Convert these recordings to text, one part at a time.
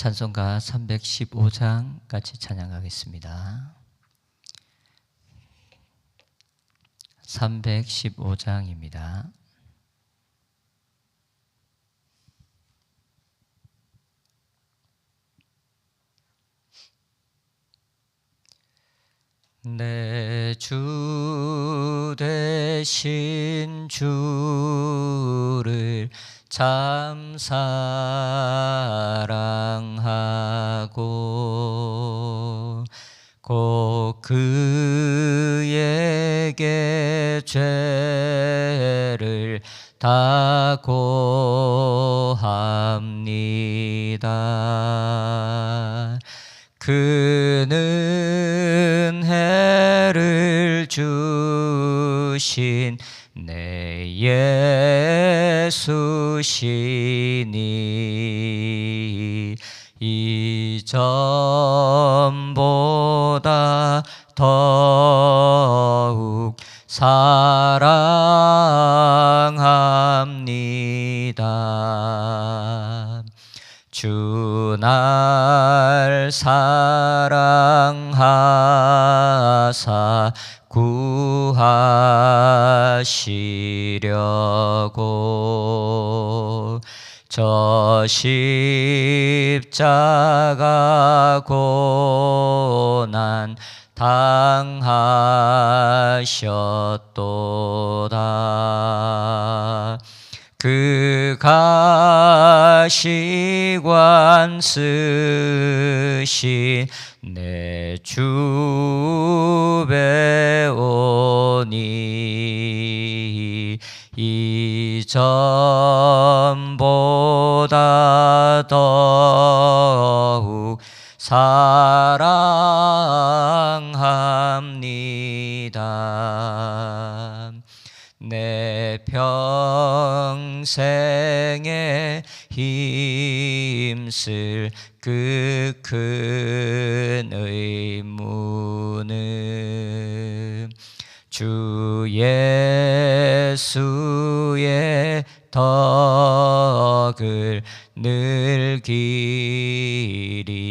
찬송가 315장 같이 찬양하겠습니다. 315장입니다. 내 주 대신 주를 참 사랑하고 꼭 그에게 죄를 다 고합니다. 그는 해를 주신 내 예수 시 십자가 고난 당하셨도다. 그 가 시관 쓰신 내 주 배오니 이전보다 더욱 사랑합니다. 내 평생에 힘쓸 그 큰 의무는 주 예수의 덕을 늘 기림이라.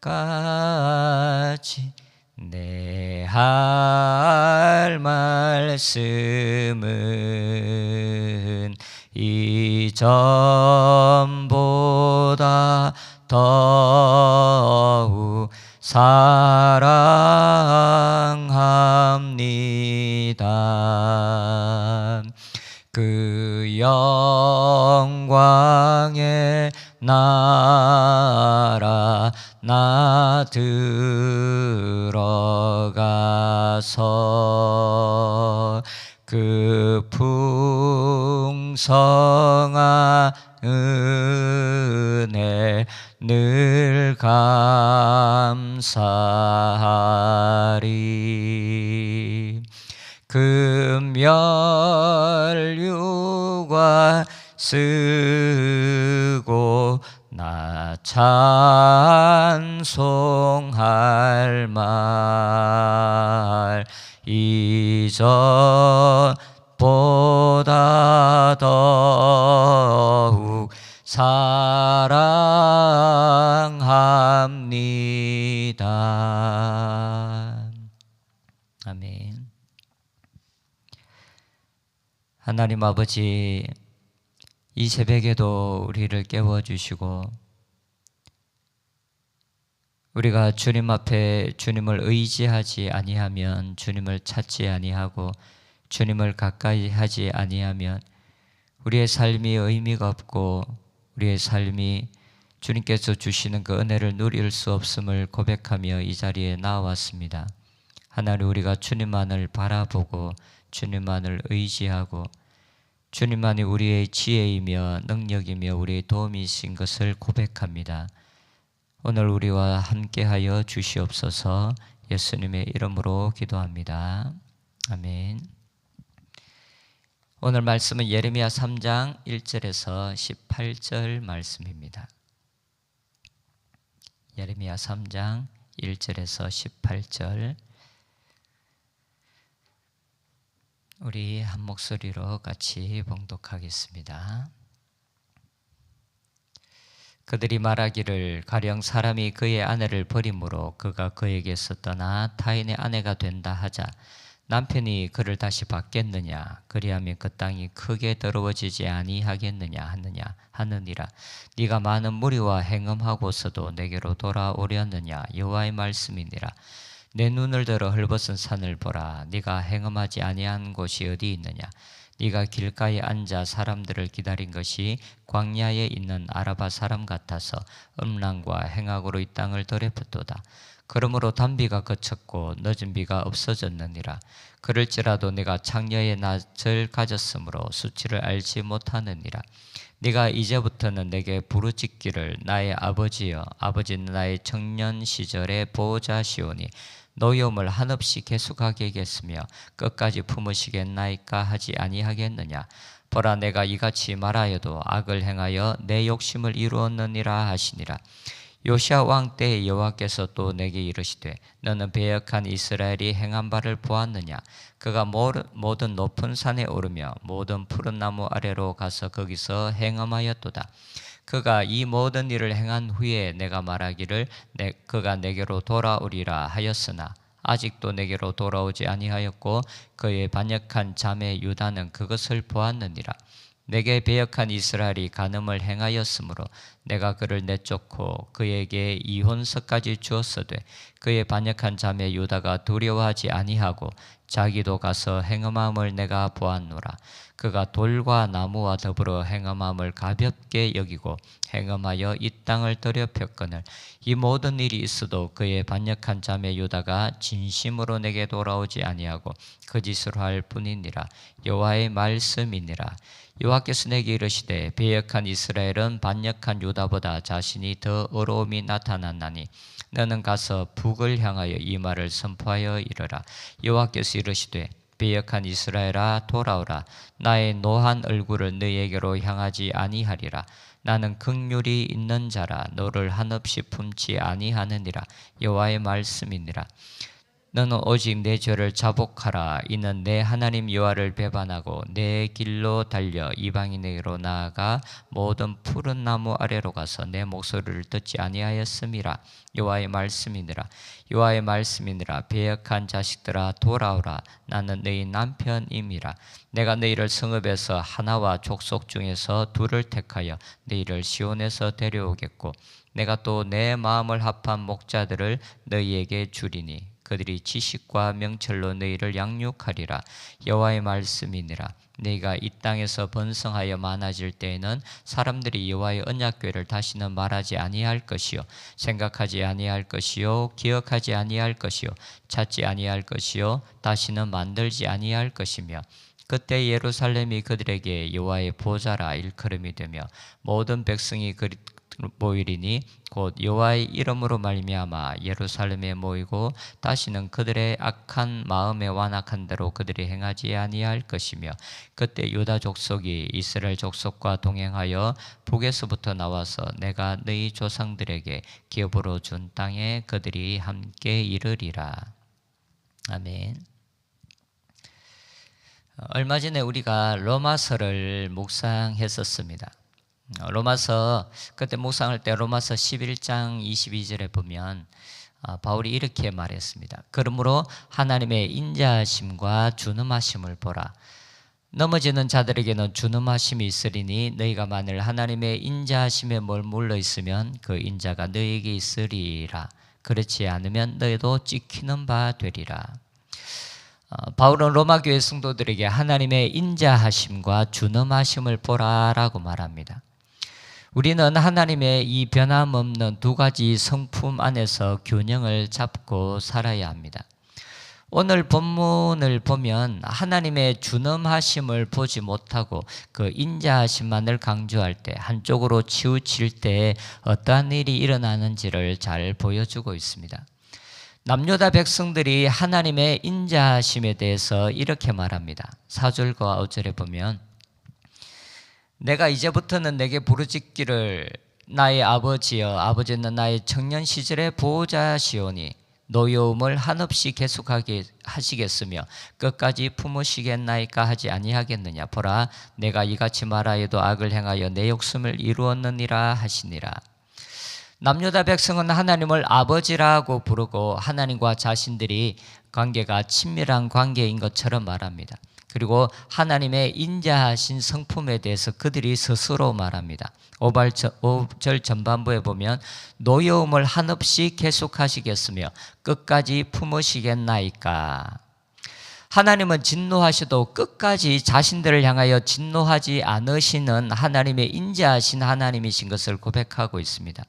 까지 내 할 말씀은 이전보다 더욱 사랑 그 영광의 나라 나 들어가서 그 풍성한 은혜 늘 감사 쓰고 나 찬송할 말 이전보다 더욱 사랑합니다. 아멘. 하나님 아버지, 이 새벽에도 우리를 깨워 주시고, 우리가 주님 앞에 주님을 의지하지 아니하면 주님을 찾지 아니하고 주님을 가까이 하지 아니하면 우리의 삶이 의미가 없고 우리의 삶이 주님께서 주시는 그 은혜를 누릴 수 없음을 고백하며 이 자리에 나왔습니다. 하나님 우리가 주님만을 바라보고 주님만을 의지하고 주님만이 우리의 지혜이며 능력이며 우리의 도움이신 것을 고백합니다. 오늘 우리와 함께하여 주시옵소서 예수님의 이름으로 기도합니다. 아멘. 오늘 말씀은 예레미야 3장 1절에서 18절 말씀입니다. 예레미야 3장 1절에서 18절 우리 한 목소리로 같이 봉독하겠습니다. 그들이 말하기를 가령 사람이 그의 아내를 버림으로 그가 그에게서 떠나 타인의 아내가 된다 하자 남편이 그를 다시 받겠느냐? 그리하면 그 땅이 크게 더러워지지 아니하겠느냐 하느냐? 하느니라. 네가 많은 무리와 행음하고서도 내게로 돌아오려느냐? 여호와의 말씀이니라 내 눈을 들어 헐벗은 산을 보라. 네가 행음하지 아니한 곳이 어디 있느냐? 네가 길가에 앉아 사람들을 기다린 것이 광야에 있는 아라바 사람 같아서 음란과 행악으로 이 땅을 더럽혔도다. 그러므로 단비가 그쳤고 늦은 비가 없어졌느니라. 그럴지라도 네가 창녀의 낯을 가졌으므로 수치를 알지 못하느니라. 네가 이제부터는 내게 부르짖기를 나의 아버지여 아버지는 나의 청년 시절의 보호자시오니 노여움을 한없이 계속하게 겠으며 끝까지 품으시겠나이까 하지 아니하겠느냐? 보라 내가 이같이 말하여도 악을 행하여 내 욕심을 이루었느니라 하시니라. 요시아 왕 때에 여호와께서 또 내게 이르시되 너는 배역한 이스라엘이 행한 바를 보았느냐? 그가 모든 높은 산에 오르며 모든 푸른 나무 아래로 가서 거기서 행함하였도다 그가 이 모든 일을 행한 후에 내가 말하기를 내, 그가 내게로 돌아오리라 하였으나 아직도 내게로 돌아오지 아니하였고 그의 반역한 자매 유다는 그것을 보았느니라. 내게 배역한 이스라엘이 간음을 행하였으므로 내가 그를 내쫓고 그에게 이혼서까지 주었어되 그의 반역한 자매 유다가 두려워하지 아니하고 자기도 가서 행음함을 내가 보았노라. 그가 돌과 나무와 더불어 행음함을 가볍게 여기고 행음하여 이 땅을 더럽혔거늘 이 모든 일이 있어도 그의 반역한 자매 유다가 진심으로 내게 돌아오지 아니하고 거짓으로 할 뿐이니라. 여호와의 말씀이니라 여호와께서 내게 이르시되 배역한 이스라엘은 반역한 유다보다 자신이 더 어려움이 나타났나니 너는 가서 북을 향하여 이 말을 선포하여 이르라. 여호와께서 이르시되 배역한 이스라엘아 돌아오라. 나의 노한 얼굴을 너에게로 향하지 아니하리라. 나는 극률이 있는 자라. 너를 한없이 품지 아니하느니라. 여호와의 말씀이니라 너는 오직 내 죄를 자복하라. 이는 내 하나님 여호와를 배반하고 내 길로 달려 이방인에게로 나아가 모든 푸른 나무 아래로 가서 내 목소리를 듣지 아니하였음이라. 여호와의 말씀이니라. 여호와의 말씀이니라. 배역한 자식들아 돌아오라. 나는 너희 남편임이라. 내가 너희를 성읍에서 하나와 족속 중에서 둘을 택하여 너희를 시온에서 데려오겠고 내가 또 내 마음을 합한 목자들을 너희에게 주리니 그들이 지식과 명철로 너희를 양육하리라. 여호와의 말씀이니라. 네가 이 땅에서 번성하여 많아질 때에는 사람들이 여호와의 언약궤를 다시는 말하지 아니할 것이요 생각하지 아니할 것이요 기억하지 아니할 것이요 찾지 아니할 것이요 다시는 만들지 아니할 것이며 그때 예루살렘이 그들에게 여호와의 보좌라 일컬음이 되며 모든 백성이 모이리니 곧 여호와의 이름으로 말미암아 예루살렘에 모이고 다시는 그들의 악한 마음에 완악한 대로 그들이 행하지 아니할 것이며 그때 유다 족속이 이스라엘 족속과 동행하여 북에서부터 나와서 내가 너희 조상들에게 기업으로 준 땅에 그들이 함께 이르리라 아멘. 얼마 전에 우리가 로마서를 묵상했었습니다. 어, 로마서 그때 묵상할 때 로마서 11장 22절에 보면 어, 바울이 이렇게 말했습니다. 그러므로 하나님의 인자하심과 준엄하심을 보라. 넘어지는 자들에게는 준엄하심이 있으리니 너희가 만일 하나님의 인자하심에 머물러 있으면 그 인자가 너희에게 있으리라. 그렇지 않으면 너희도 찍히는 바 되리라. 어, 바울은 로마 교회 성도들에게 하나님의 인자하심과 준엄하심을 보라라고 말합니다. 우리는 하나님의 이 변함없는 두 가지 성품 안에서 균형을 잡고 살아야 합니다. 오늘 본문을 보면 하나님의 준엄하심을 보지 못하고 그 인자하심만을 강조할 때 한쪽으로 치우칠 때 어떠한 일이 일어나는지를 잘 보여주고 있습니다. 남유다 백성들이 하나님의 인자하심에 대해서 이렇게 말합니다. 4절과 5절에 보면 내가 이제부터는 내게 부르짖기를 나의 아버지여 아버지는 나의 청년 시절의 보호자시오니 노여움을 한없이 계속하게 하시겠으며 끝까지 품으시겠나이까 하지 아니하겠느냐 보라 내가 이같이 말하여도 악을 행하여 내 욕심을 이루었느니라 하시니라 남유다 백성은 하나님을 아버지라고 부르고 하나님과 자신들이 관계가 친밀한 관계인 것처럼 말합니다. 그리고 하나님의 인자하신 성품에 대해서 그들이 스스로 말합니다. 5절 전반부에 보면 노여움을 한없이 계속하시겠으며 끝까지 품으시겠나이까 하나님은 진노하셔도 끝까지 자신들을 향하여 진노하지 않으시는 하나님의 인자하신 하나님이신 것을 고백하고 있습니다.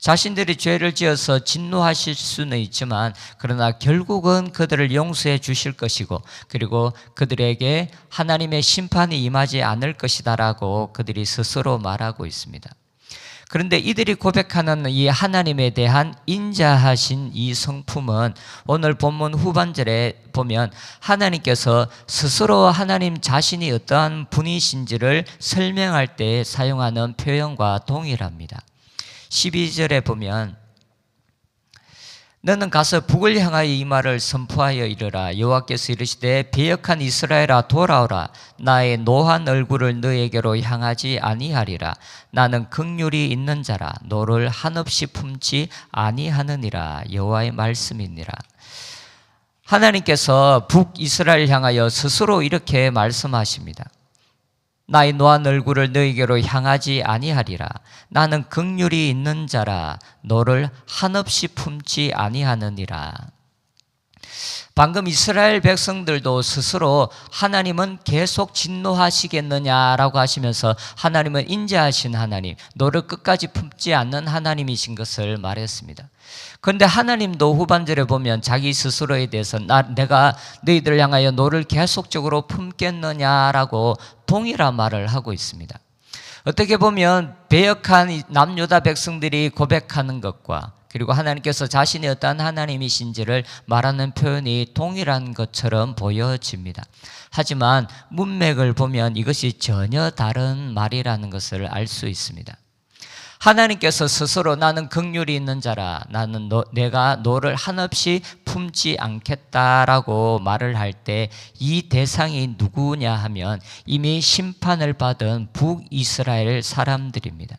자신들이 죄를 지어서 진노하실 수는 있지만 그러나 결국은 그들을 용서해 주실 것이고 그리고 그들에게 하나님의 심판이 임하지 않을 것이다라고 그들이 스스로 말하고 있습니다. 그런데 이들이 고백하는 이 하나님에 대한 인자하신 이 성품은 오늘 본문 후반절에 보면 하나님께서 스스로 하나님 자신이 어떠한 분이신지를 설명할 때 사용하는 표현과 동일합니다. 12절에 보면 너는 가서 북을 향하여 이 말을 선포하여 이르라. 여호와께서 이르시되 배역한 이스라엘아 돌아오라. 나의 노한 얼굴을 너에게로 향하지 아니하리라. 나는 극률이 있는 자라. 너를 한없이 품지 아니하느니라. 여호와의 말씀이니라. 하나님께서 북이스라엘 향하여 스스로 이렇게 말씀하십니다 나의 노한 얼굴을 너에게로 향하지 아니하리라. 나는 극률이 있는 자라 너를 한없이 품지 아니하느니라. 방금 이스라엘 백성들도 스스로 하나님은 계속 진노하시겠느냐라고 하시면서 하나님은 인자하신 하나님, 너를 끝까지 품지 않는 하나님이신 것을 말했습니다. 그런데 하나님도 후반절에 보면 자기 스스로에 대해서 나, 내가 너희들 향하여 너를 계속적으로 품겠느냐라고 동일한 말을 하고 있습니다. 어떻게 보면 배역한 남유다 백성들이 고백하는 것과 그리고 하나님께서 자신이 어떠한 하나님이신지를 말하는 표현이 동일한 것처럼 보여집니다. 하지만 문맥을 보면 이것이 전혀 다른 말이라는 것을 알 수 있습니다. 하나님께서 스스로 나는 극률이 있는 자라 나는 너, 내가 너를 한없이 품지 않겠다라고 말을 할 때 이 대상이 누구냐 하면 이미 심판을 받은 북이스라엘 사람들입니다.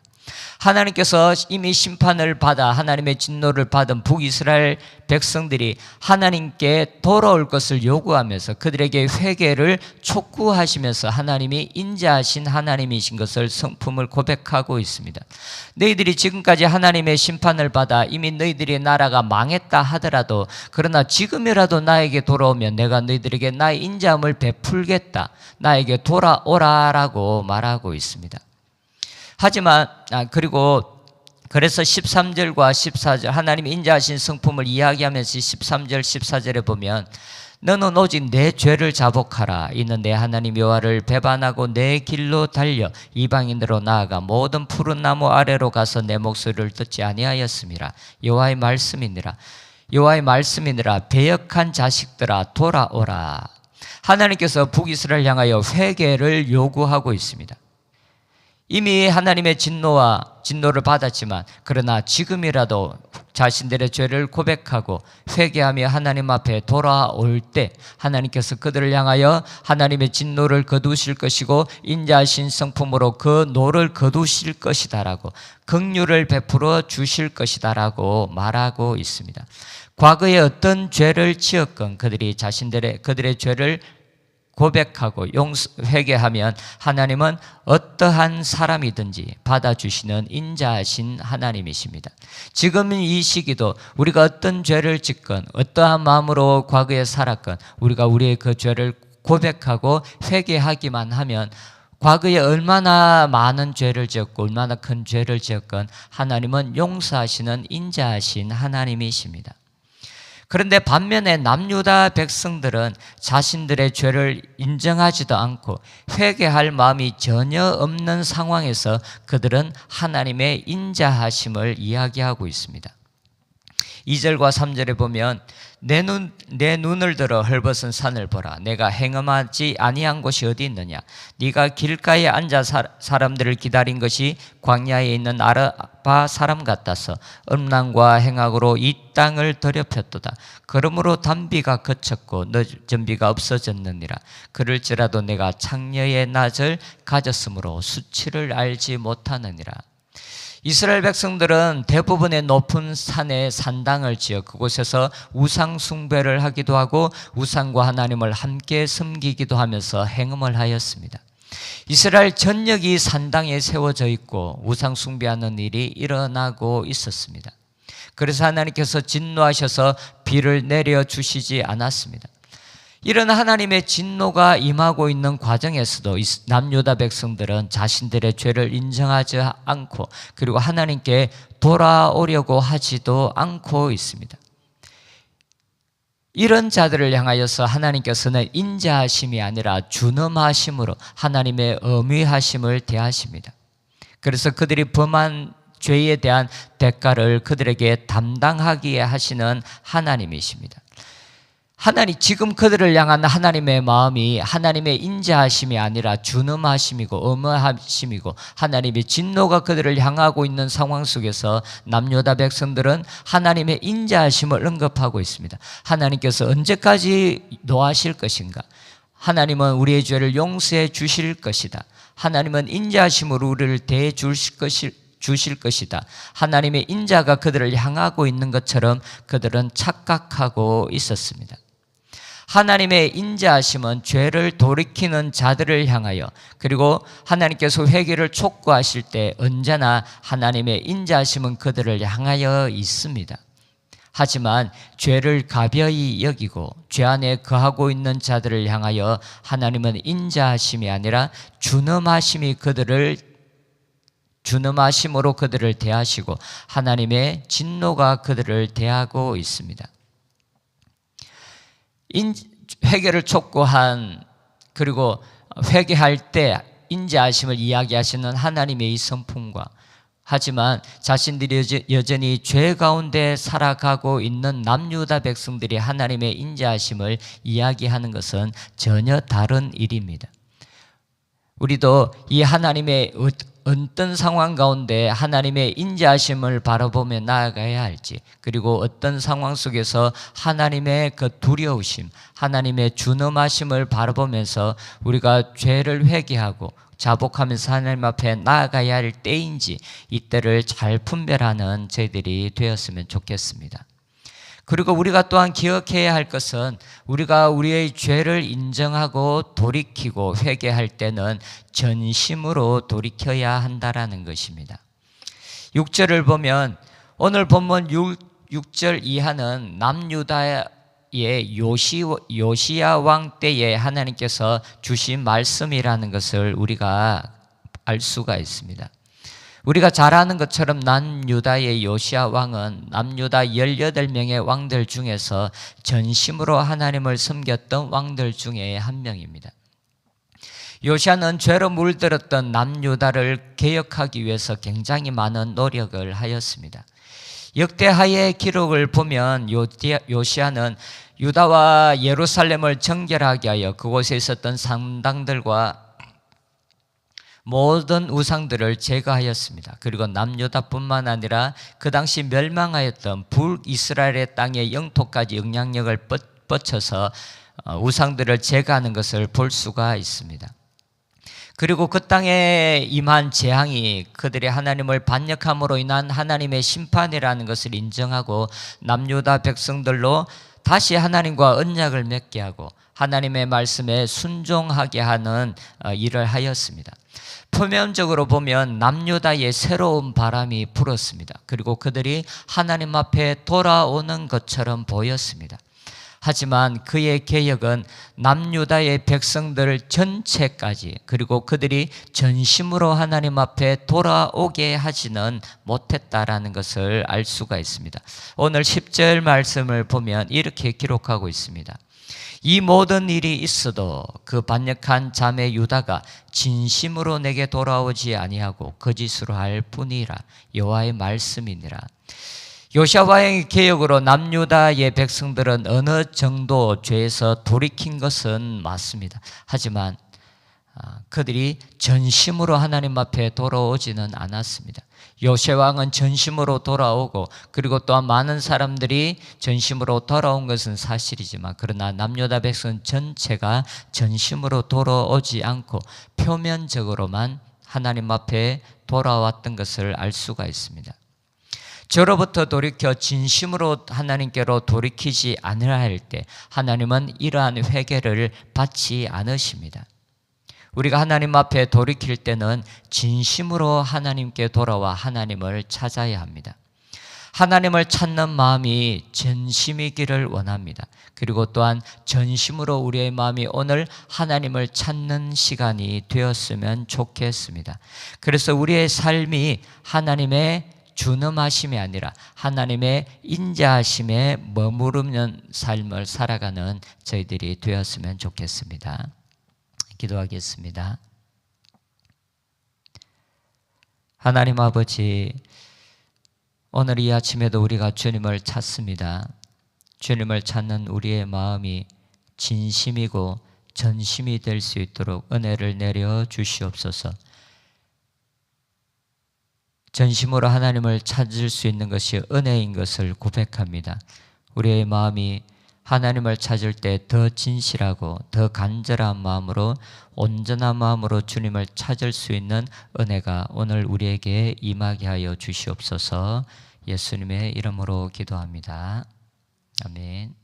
하나님께서 이미 심판을 받아 하나님의 진노를 받은 북이스라엘 백성들이 하나님께 돌아올 것을 요구하면서 그들에게 회개를 촉구하시면서 하나님이 인자하신 하나님이신 것을 성품을 고백하고 있습니다. 너희들이 지금까지 하나님의 심판을 받아 이미 너희들의 나라가 망했다 하더라도 그러나 지금이라도 나에게 돌아오면 내가 너희들에게 나의 인자함을 베풀겠다. 나에게 돌아오라라고 말하고 있습니다. 하지만 아, 그리고 그래서 13절과 14절 하나님 인자하신 성품을 이야기하면서 13절 14절에 보면 너는 오직 내 죄를 자복하라. 이는 내 하나님 여호와를 배반하고 내 길로 달려 이방인으로 나아가 모든 푸른 나무 아래로 가서 내 목소리를 듣지 아니하였음이라 여호와의 말씀이니라. 여호와의 말씀이니라. 배역한 자식들아 돌아오라. 하나님께서 북이스라엘 향하여 회개를 요구하고 있습니다. 이미 하나님의 진노와 진노를 받았지만 그러나 지금이라도 자신들의 죄를 고백하고 회개하며 하나님 앞에 돌아올 때 하나님께서 그들을 향하여 하나님의 진노를 거두실 것이고 인자하신 성품으로 그 노를 거두실 것이다라고 긍휼을 베풀어 주실 것이다라고 말하고 있습니다. 과거에 어떤 죄를 지었건 그들이 자신들의 그들의 죄를 고백하고 용서, 회개하면 하나님은 어떠한 사람이든지 받아주시는 인자하신 하나님이십니다. 지금 이 시기도 우리가 어떤 죄를 짓건 어떠한 마음으로 과거에 살았건 우리가 우리의 그 죄를 고백하고 회개하기만 하면 과거에 얼마나 많은 죄를 지었고 얼마나 큰 죄를 지었건 하나님은 용서하시는 인자하신 하나님이십니다. 그런데 반면에 남유다 백성들은 자신들의 죄를 인정하지도 않고 회개할 마음이 전혀 없는 상황에서 그들은 하나님의 인자하심을 이야기하고 있습니다. 2절과 3절에 보면 내 눈 내 눈을 들어 헐벗은 산을 보라. 내가 행음하지 아니한 곳이 어디 있느냐? 네가 길가에 앉아 사, 사람들을 기다린 것이 광야에 있는 아라바 사람 같아서 음란과 행악으로 이 땅을 더럽혔도다. 그러므로 단비가 그쳤고 늦은 비가 없어졌느니라. 그럴지라도 내가 창녀의 낮을 가졌으므로 수치를 알지 못하느니라 이스라엘 백성들은 대부분의 높은 산에 산당을 지어 그곳에서 우상 숭배를 하기도 하고 우상과 하나님을 함께 섬기기도 하면서 행음을 하였습니다. 이스라엘 전역이 산당에 세워져 있고 우상 숭배하는 일이 일어나고 있었습니다. 그래서 하나님께서 진노하셔서 비를 내려 주시지 않았습니다. 이런 하나님의 진노가 임하고 있는 과정에서도 남유다 백성들은 자신들의 죄를 인정하지 않고 그리고 하나님께 돌아오려고 하지도 않고 있습니다. 이런 자들을 향하여서 하나님께서는 인자하심이 아니라 준엄하심으로 하나님의 어미하심을 대하십니다. 그래서 그들이 범한 죄에 대한 대가를 그들에게 담당하기에 하시는 하나님이십니다. 하나님 지금 그들을 향한 하나님의 마음이 하나님의 인자하심이 아니라 준엄하심이고 엄하심이고 하나님의 진노가 그들을 향하고 있는 상황 속에서 남유다 백성들은 하나님의 인자하심을 언급하고 있습니다. 하나님께서 언제까지 노하실 것인가? 하나님은 우리의 죄를 용서해 주실 것이다. 하나님은 인자하심으로 우리를 대해 주실 것이 주실 것이다. 하나님의 인자가 그들을 향하고 있는 것처럼 그들은 착각하고 있었습니다. 하나님의 인자하심은 죄를 돌이키는 자들을 향하여 그리고 하나님께서 회개를 촉구하실 때 언제나 하나님의 인자하심은 그들을 향하여 있습니다. 하지만 죄를 가벼이 여기고 죄 안에 거하고 있는 자들을 향하여 하나님은 인자하심이 아니라 준엄하심이 그들을 준엄하심으로 그들을 대하시고 하나님의 진노가 그들을 대하고 있습니다. 인, 회개를 촉구한 그리고 회개할 때 인자하심을 이야기하시는 하나님의 이 성품과 하지만 자신들이 여전히 죄 가운데 살아가고 있는 남유다 백성들이 하나님의 인자하심을 이야기하는 것은 전혀 다른 일입니다. 우리도 이 하나님의 어떤 상황 가운데 하나님의 인자하심을 바라보며 나아가야 할지 그리고 어떤 상황 속에서 하나님의 그 두려우심 하나님의 준엄하심을 바라보면서 우리가 죄를 회개하고 자복하면서 하나님 앞에 나아가야 할 때인지 이때를 잘 분별하는 저희들이 되었으면 좋겠습니다. 그리고 우리가 또한 기억해야 할 것은 우리가 우리의 죄를 인정하고 돌이키고 회개할 때는 전심으로 돌이켜야 한다라는 것입니다. 6절을 보면 오늘 본문 6, 6절 이하는 남유다의 요시, 요시야 왕 때에 하나님께서 주신 말씀이라는 것을 우리가 알 수가 있습니다. 우리가 잘 아는 것처럼 남유다의 요시아 왕은 남유다 18명의 왕들 중에서 전심으로 하나님을 섬겼던 왕들 중에 한 명입니다. 요시아는 죄로 물들었던 남유다를 개혁하기 위해서 굉장히 많은 노력을 하였습니다. 역대하의 기록을 보면 요시아는 유다와 예루살렘을 정결하게 하여 그곳에 있었던 상당들과 모든 우상들을 제거하였습니다. 그리고 남유다뿐만 아니라 그 당시 멸망하였던 북이스라엘의 땅의 영토까지 영향력을 뻗쳐서 어, 우상들을 제거하는 것을 볼 수가 있습니다. 그리고 그 땅에 임한 재앙이 그들의 하나님을 반역함으로 인한 하나님의 심판이라는 것을 인정하고 남유다 백성들로 다시 하나님과 언약을 맺게 하고 하나님의 말씀에 순종하게 하는 어, 일을 하였습니다. 표면적으로 보면 남유다의 새로운 바람이 불었습니다. 그리고 그들이 하나님 앞에 돌아오는 것처럼 보였습니다. 하지만 그의 개혁은 남유다의 백성들 전체까지 그리고 그들이 전심으로 하나님 앞에 돌아오게 하지는 못했다라는 것을 알 수가 있습니다. 오늘 10절 말씀을 보면 이렇게 기록하고 있습니다. 이 모든 일이 있어도 그 반역한 자매 유다가 진심으로 내게 돌아오지 아니하고 거짓으로 할 뿐이라 여호와의 말씀이니라. 요시아 왕의 개혁으로 남유다의 백성들은 어느 정도 죄에서 돌이킨 것은 맞습니다. 하지만 아, 그들이 전심으로 하나님 앞에 돌아오지는 않았습니다. 요새 왕은 전심으로 돌아오고 그리고 또한 많은 사람들이 전심으로 돌아온 것은 사실이지만 그러나 남유다 백성 전체가 전심으로 돌아오지 않고 표면적으로만 하나님 앞에 돌아왔던 것을 알 수가 있습니다. 저로부터 돌이켜 진심으로 하나님께로 돌이키지 않으라 할 때 하나님은 이러한 회개를 받지 않으십니다. 우리가 하나님 앞에 돌이킬 때는 진심으로 하나님께 돌아와 하나님을 찾아야 합니다. 하나님을 찾는 마음이 전심이기를 원합니다. 그리고 또한 전심으로 우리의 마음이 오늘 하나님을 찾는 시간이 되었으면 좋겠습니다. 그래서 우리의 삶이 하나님의 준엄하심이 아니라 하나님의 인자하심에 머무르는 삶을 살아가는 저희들이 되었으면 좋겠습니다. 기도하겠습니다. 하나님 아버지, 오늘 이 아침에도 우리가 주님을 찾습니다. 주님을 찾는 우리의 마음이 진심이고 전심이 될 수 있도록 은혜를 내려 주시옵소서. 전심으로 하나님을 찾을 수 있는 것이 은혜인 것을 고백합니다. 우리의 마음이 하나님을 찾을 때 더 진실하고 더 간절한 마음으로 온전한 마음으로 주님을 찾을 수 있는 은혜가 오늘 우리에게 임하게 하여 주시옵소서 예수님의 이름으로 기도합니다. 아멘.